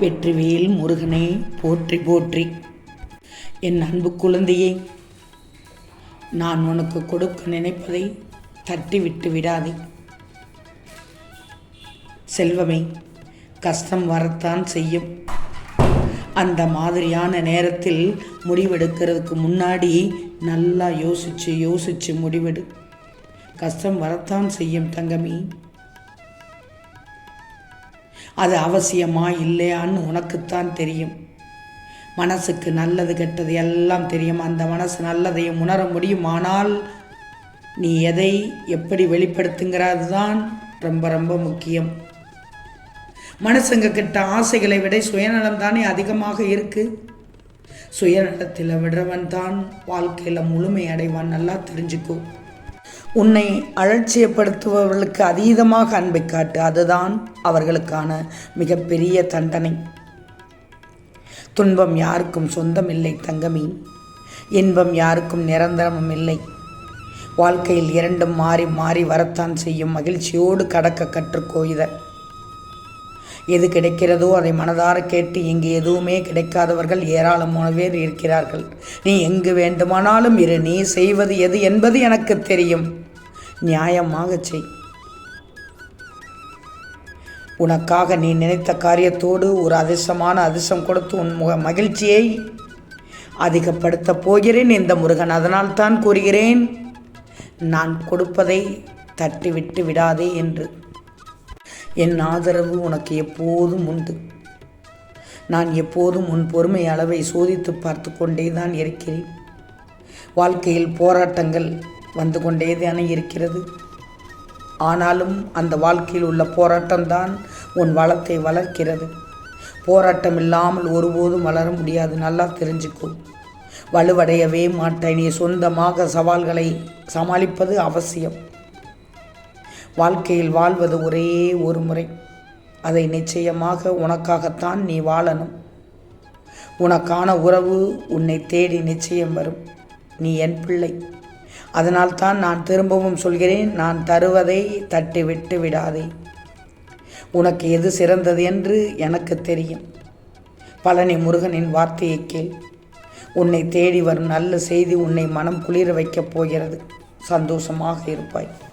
வெற்றிவேல் முருகனே போற்றி போற்றி. என் அன்பு குழந்தையே நான் உனக்கு கொடுக்க நினைப்பதை தட்டி விட்டு விடாதே. செல்வமே கஷ்டம் வரத்தான் செய்யும். அந்த மாதிரியான நேரத்தில் முடிவெடுக்கிறதுக்கு முன்னாடி நல்லா யோசிச்சு யோசிச்சு முடிவெடு. கஷ்டம் வரத்தான் செய்யும் தங்கமே. அது அவசியமா இல்லையான்னு உனக்குத்தான் தெரியும். மனசுக்கு நல்லது கெட்டது எல்லாம் தெரியும். அந்த மனசு நல்லதையும் உணர முடியும் ஆனால் நீ எதை எப்படி வெளிப்படுத்துங்கிறது தான் ரொம்ப ரொம்ப முக்கியம். மனசுங்க கிட்ட ஆசைகளை விட சுயநலம் தானே அதிகமாக இருக்கு. சுயநலத்தில் விடுறவன் தான் வாழ்க்கையில் முழுமை அடைவான். நல்லா தெரிஞ்சுக்கோ. உன்னை அலட்சியப்படுத்துபவர்களுக்கு அதீதமாக அன்பை காட்டு. அதுதான் அவர்களுக்கான மிகப்பெரிய தண்டனை. துன்பம் யாருக்கும் சொந்தம் இல்லை தங்கமி. இன்பம் யாருக்கும் நிரந்தரமும் இல்லை. வாழ்க்கையில் இரண்டும் மாறி மாறி வரத்தான் செய்யும் மகிழ்ச்சியோடு கடக்க கற்றுக்கோ இதை. எது கிடைக்கிறதோ அதை மனதார கேட்டு இங்கு எதுவுமே கிடைக்காதவர்கள் ஏராளமான பேர் இருக்கிறார்கள். நீ எங்கு வேண்டுமானாலும் இரு நீ செய்வது எது என்பது எனக்கு தெரியும். நியாயமாக செய். உனக்காக நீ நினைத்த காரியத்தோடு ஒரு அதிர்ஷ்டமான அதிர்ஷ்டம் கொடுத்து உன் முக மகிழ்ச்சியை அதிகப்படுத்தப் போகிறேன் இந்த முருகன். அதனால் தான் கூறுகிறேன் நான் கொடுப்பதை தட்டிவிட்டு விடாதே என்று. என் ஆதரவு உனக்கு எப்போதும் உண்டு. நான் எப்போதும் உன் பொறுமை அளவை சோதித்து பார்த்து கொண்டே தான் இருக்கிறேன். வாழ்க்கையில் போராட்டங்கள் வந்து கொண்டே தானே இருக்கிறது. ஆனாலும் அந்த வாழ்க்கையில் உள்ள போராட்டம்தான் உன் வளத்தை வளர்க்கிறது. போராட்டம் இல்லாமல் ஒருபோதும் வளர முடியாது. நல்லா தெரிஞ்சுக்கும் வலுவடையவே மாட்டேன். நீ சொந்தமாக சவால்களை சமாளிப்பது அவசியம். வாழ்க்கையில் வாழ்வது ஒரே ஒரு முறை. அதை நிச்சயமாக உனக்காகத்தான் நீ வாழணும். உனக்கான உறவு உன்னை தேடி நிச்சயம் வரும். நீ என் பிள்ளை. அதனால்தான் நான் திரும்பவும் சொல்கிறேன் நான் தருவதை தட்டி விட்டு விடாதே. உனக்கு எது சிறந்தது என்று எனக்கு தெரியும். பழனி முருகனின் வார்த்தையை கேள். உன்னை தேடி வரும் நல்ல செய்தி உன்னை மனம் குளிர வைக்கப் போகிறது. சந்தோஷமாக இருப்பாய்.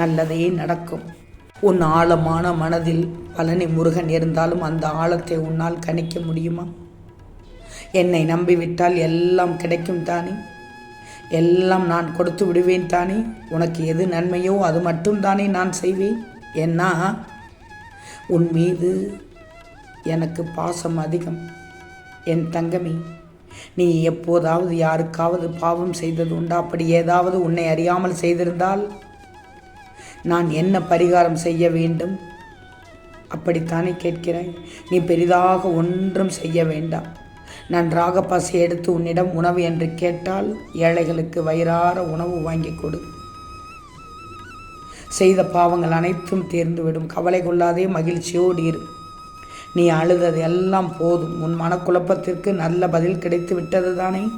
நல்லதே நடக்கும். உன் ஆழமான மனதில் பழனி முருகன் இருந்தாலும் அந்த ஆழத்தை உன்னால் கணிக்க முடியுமா? என்னை நம்பிவிட்டால் எல்லாம் கிடைக்கும் தானே? எல்லாம் நான் கொடுத்து விடுவேன் தானே? உனக்கு எது நன்மையோ அது மட்டும் தானே நான் செய்வேன். ஏன்னா உன் மீது எனக்கு பாசம் அதிகம். என் தங்கமி நீ எப்போதாவது யாருக்காவது பாவம் செய்தது உண்டா? அப்படி ஏதாவது உன்னை அறியாமல் செய்திருந்தால் நான் என்ன பரிகாரம் செய்ய வேண்டும்? அப்படித்தானே கேட்கிறேன் நீ பெரிதாக ஒன்றும் செய்ய வேண்டாம். நான் ராகப்பாசி எடுத்து உன்னிடம் உணவு என்று கேட்டால் ஏழைகளுக்கு வயிறார உணவு வாங்கி கொடு. செய்த பாவங்கள் அனைத்தும் தீர்ந்துவிடும். கவலை கொள்ளாதே மகிழ்ச்சியோடு இரு. நீ அழுதது எல்லாம் போதும். உன் மனக்குழப்பத்திற்கு நல்ல பதில் கிடைத்து விட்டது தானே?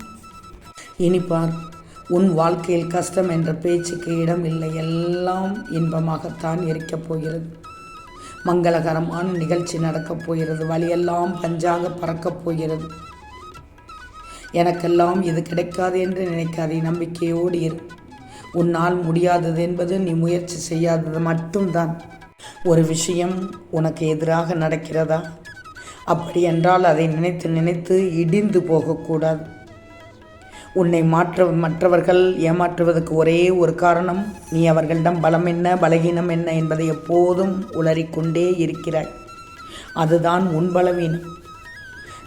இனி பார். உன் வாழ்க்கையில் கஷ்டம் என்ற பேச்சுக்கு இடம் இல்லை. எல்லாம் இன்பமாகத்தான் இருக்கப் போகிறது. மங்களகரமான நிகழ்ச்சி நடக்கப் போகிறது. வழியெல்லாம் பஞ்சாக பறக்கப் போகிறது. எனக்கெல்லாம் இது கிடைக்காது என்று நினைக்காதே நம்பிக்கையோடு இரு. உன்னால் முடியாதது என்பது நீ முயற்சி செய்யாதது மட்டும்தான். ஒரு விஷயம் உனக்கு எதிராக நடக்கிறதா? அப்படி என்றால் அதை நினைத்து நினைத்து இடிந்து போகக்கூடாது. உன்னை மாற்ற மற்றவர்கள் ஏமாற்றுவதற்கு ஒரே ஒரு காரணம் நீ அவர்களிடம் பலம் என்ன பலகீனம் என்ன என்பதை எப்போதும் உளறிக்கொண்டே இருக்கிறாய். அதுதான் உன் பலவீனம்.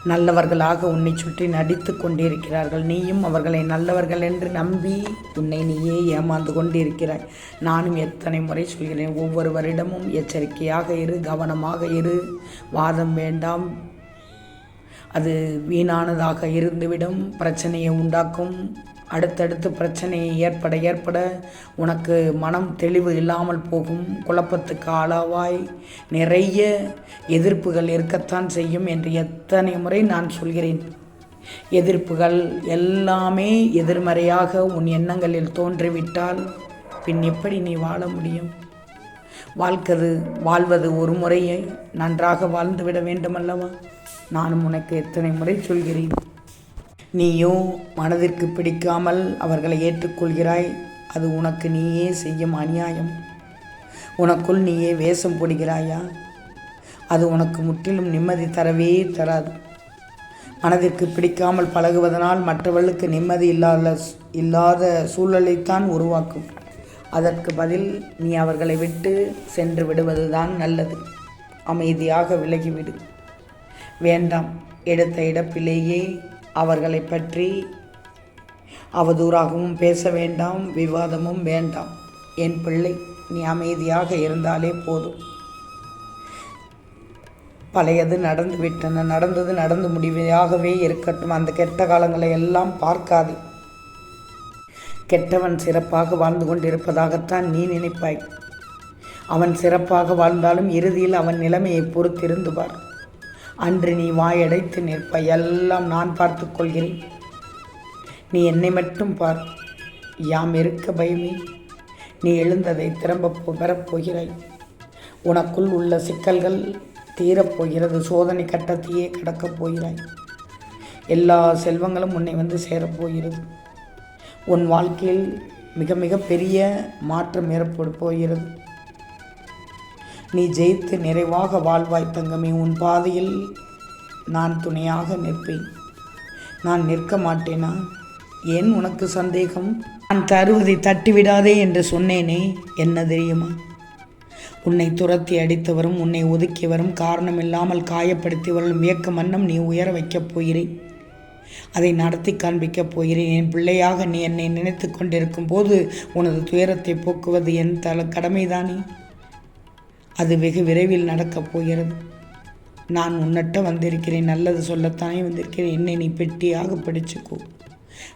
நல்லவர்களாக உன்னை சுற்றி நடித்து கொண்டிருக்கிறார்கள். நீயும் அவர்களை நல்லவர்கள் என்று நம்பி உன்னை நீயே ஏமாந்து கொண்டிருக்கிறாய். நானும் எத்தனை முறை சொல்கிறேன் ஒவ்வொருவரிடமும் எச்சரிக்கையாக இரு கவனமாக இரு. வாதம் வேண்டாம் அது வீணானதாக இருந்துவிடும். பிரச்சனையை உண்டாக்கும். அடுத்தடுத்து பிரச்சனை ஏற்பட ஏற்பட உனக்கு மனம் தெளிவு இல்லாமல் போகும். குழப்பத்துக்கு ஆளாவாய். நிறைய எதிர்ப்புகள் இருக்கத்தான் செய்யும் என்று எத்தனை முறை நான் சொல்கிறேன். எதிர்ப்புகள் எல்லாமே எதிர்மறையாக உன் எண்ணங்களில் தோன்றிவிட்டால் பின் எப்படி நீ வாழ முடியும்? வாழ்க்கது வாழ்வது ஒரு முறையை நன்றாக வாழ்ந்துவிட வேண்டுமல்லவா? நானும் உனக்கு எத்தனை முறை சொல்கிறேன். நீயோ மனதிற்கு பிடிக்காமல் அவர்களை ஏற்றுக்கொள்கிறாய். அது உனக்கு நீயே செய்யும் அநியாயம். உனக்குள் நீயே வேஷம் போடுகிறாயா? அது உனக்கு முற்றிலும் நிம்மதி தரவே தராது. மனதிற்கு பிடிக்காமல் பழகுவதனால் மற்றவர்களுக்கு நிம்மதி இல்லாத இல்லாத சூழலைத்தான் உருவாக்கும். அதற்கு பதில் நீ அவர்களை விட்டு சென்று விடுவதுதான் நல்லது. அமைதியாக விலகிவிடு. வேண்டாம். எடுத்த இடப்பிலேயே அவர்களை பற்றி அவதூறாகவும் பேச வேண்டாம். விவாதமும் வேண்டாம். என் பிள்ளை நீ அமைதியாக இருந்தாலே போதும். பழையது நடந்து விட்டன நடந்தது நடந்து முடிவையாகவே இருக்கட்டும். அந்த கெட்ட காலங்களை எல்லாம் பார்க்காதே. கெட்டவன் சிறப்பாக வாழ்ந்து கொண்டிருப்பதாகத்தான் நீ நினைப்பாய். அவன் சிறப்பாக வாழ்ந்தாலும் இறுதியில் அவன் நிலைமையை பொறுத்திருந்து பார் அன்று நீ வாயடைத்து நிற்பாய். எல்லாம் நான் பார்த்து கொள்கிறேன். நீ என்னை மட்டும் பார். யாம் இருக்க பயமே. நீ எழுந்ததை திரும்ப பெறப்போகிறாய் உனக்குள் உள்ள சிக்கல்கள் தீரப்போகிறது சோதனை கட்டத்தையே கடக்கப் போகிறாய். எல்லா செல்வங்களும் உன்னை வந்து சேரப்போகிறது உன் வாழ்க்கையில் மிக மிக பெரிய மாற்றம் ஏற்பட போகிறது. நீ ஜெயித்து நிறைவாக வாழ்வாய் தங்கமே உன் பாதையில் நான் துணையாக நிற்பேன். நான் நிற்க மாட்டேனா? ஏன் உனக்கு சந்தேகம்? நான் தருவதை தட்டிவிடாதே என்று சொன்னேனே என்ன தெரியுமா? உன்னை துரத்தி அடித்தவரும் உன்னை ஒதுக்கியவரும் காரணமில்லாமல் காயப்படுத்தியவரும் வியக்க மன்னம் நீ உயர வைக்கப் போகிறேன். அதை நடத்தி காண்பிக்கப் போகிறேன். என் பிள்ளையாக நீ என்னை நினைத்து கொண்டிருக்கும் போது உனது துயரத்தை போக்குவது என் தல கடமைதானே? அது வெகு விரைவில் நடக்கப் போகிறது. நான் உன்னட்ட வந்திருக்கிறேன் நல்லது சொல்லத்தானே வந்திருக்கிறேன். என்னை நீ பெட்டியாக பிடிச்சுக்கோ.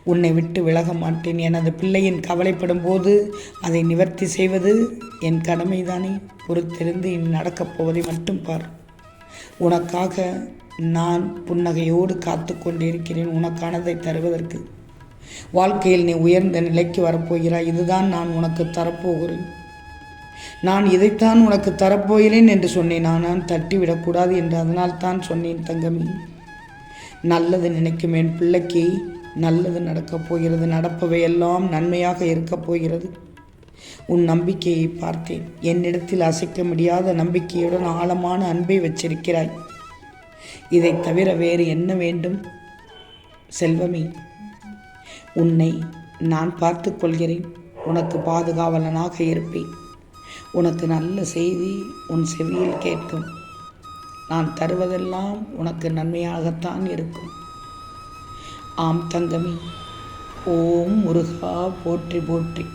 உன்னை விட்டு விலக மாட்டேன். எனது பிள்ளையின் கவலைப்படும் போது அதை நிவர்த்தி செய்வது என் கடமைதானே? பொறுத்திருந்து நடக்கப் போவதை மட்டும் பார். உனக்காக நான் புன்னகையோடு காத்து கொண்டிருக்கிறேன். உனக்கானதை தருவதற்கு வாழ்க்கையில் நீ உயர்ந்த நிலைக்கு வரப்போகிறாய். இதுதான் நான் உனக்கு தரப்போகிறேன். நான் இதைத்தான் உனக்கு தரப்போகிறேன் என்று சொன்னேன். ஆனால் தட்டிவிடக்கூடாது என்று அதனால் தான் சொன்னேன் தங்கமி. நல்லது நினைக்கும் என் பிள்ளைக்கு நல்லது நடக்கப் போகிறது. நடப்பவை எல்லாம் நன்மையாக இருக்கப் போகிறது. உன் நம்பிக்கையை பார்த்தேன். என்னிடத்தில் அசைக்க முடியாத நம்பிக்கையுடன் ஆழமான அன்பை வச்சிருக்கிறாய். இதை தவிர வேறு என்ன வேண்டும்? செல்வமே உன்னை நான் பார்த்து கொள்கிறேன். உனக்கு பாதுகாவலனாக இருப்பேன். உனக்கு நல்ல செய்தி உன் செவியில் கேட்கும். நான் தருவதெல்லாம் உனக்கு நன்மையாகத்தான் இருக்கும். ஆம் தங்கமி ஓம் முருகா போற்றி போற்றி.